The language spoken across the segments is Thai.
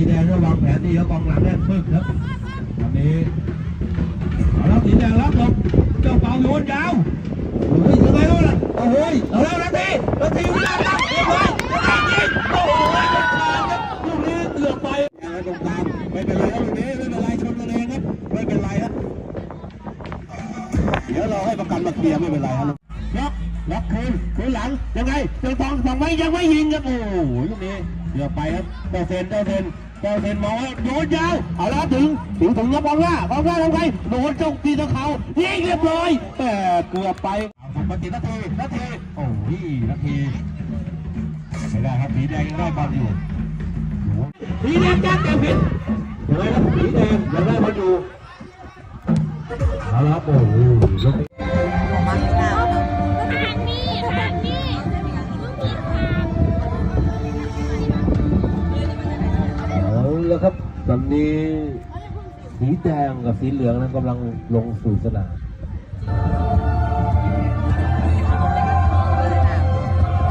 สีแดงระวังแผนที่เขากองหลังแน่นปึ๊กครับตอนนี้เอาแล้วสีแดงรับลบเจ้าเปาโยนยาวเฮ้ยยังไงล่ะโอ้โหเอาแล้วนาทีนาทีเวลาตั้งเรียบร้อยยิงโอ้โหไม่านครับลูกนี้เกือบไปตรงกลางไม่เป็นไรครับตรงนี้ไม่เป็นไรชนกันเองครับไม่เป็นไรครับเดี๋ยวเราให้ประกันมาเคลียร์ไม่เป็นไรครับล็อกล็อกคืนคืนหลังยังไงยังทองทองไม่ยังไม่ยิงครับโอ้โหลูกนี้เกือบไปครับเจ้เซนเจ้เซน เจ้าเซนมองว่าโยนยาวเอาแล้วถึงถึงถึงแล้วบอลหน้าบอลหน้าทำไงโดนเจ้าตีตะเขายิงเรียบร้อยแต่เกือบไปเอาสักปฏินาทีนาทีโอ้ยนาทีไม่ได้ครับสีแดงยังได้บอลอยู่สีแดงจ้าเต็มผิดยังไงครับสีแดงยังได้บอลอยู่เอาละครับโอ้โตอนนี้สีแดงกับสีเหลืองนั้นกำลังลงสู่สนาม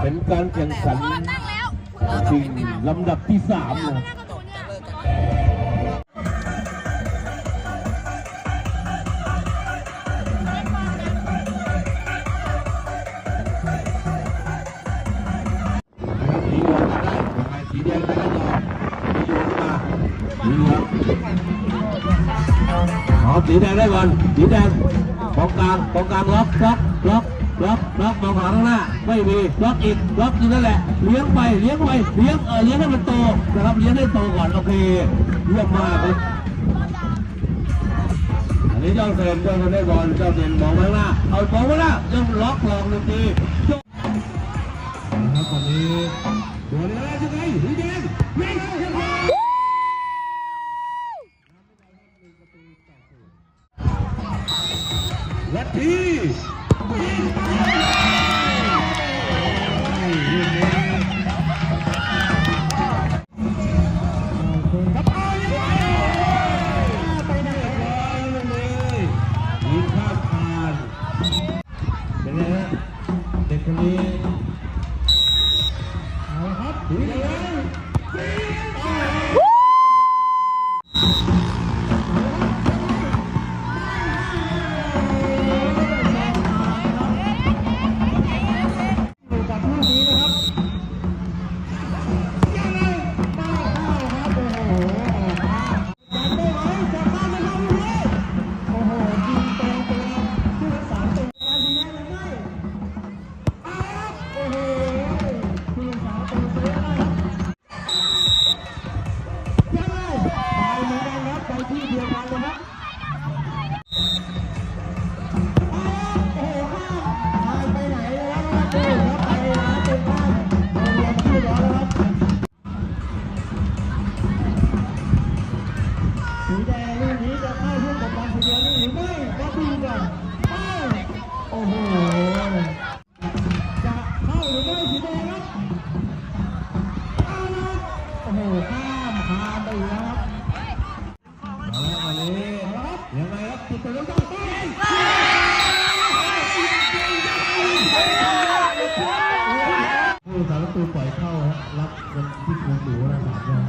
เป็นการแข่งขันตั้งแล้วชิงลำดับที่สามนะ สีแดงได้บอลสีแดงกองกลางกองกลางล็อกล็อกล็อกล็อกล็อกมองหาข้างหน้า ไม่มีล็อกอีกล็อกอยู่นั่นแหละเลี้ยงไปเลี้ยงไปเลี้ยงเออเลี้ยงให้มันโตนะครับเลี้ยงให้โตก่อนโอเคเยี่ยมมากครับอันนี้เจ้าเซนเจ้าเซนได้บอลเจ้าเซนมองไปข้างหน้าเอามองไปข้างหน้ายังล็อกหลอกหนึ่งทีจบนะครับตอนนี้โดนแล้วยังไงสีแด เดียวกันเลยครับ ผู้สารตูปล่อยเข้ารับเป็นที่ควรดูนะครับ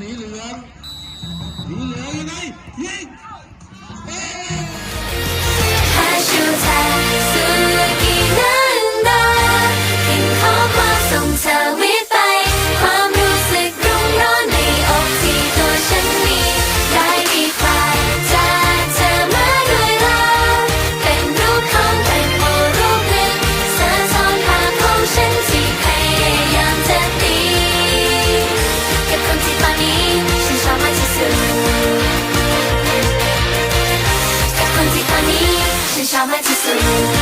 สีเหลืองสีเหลืองยังไงยิง กับค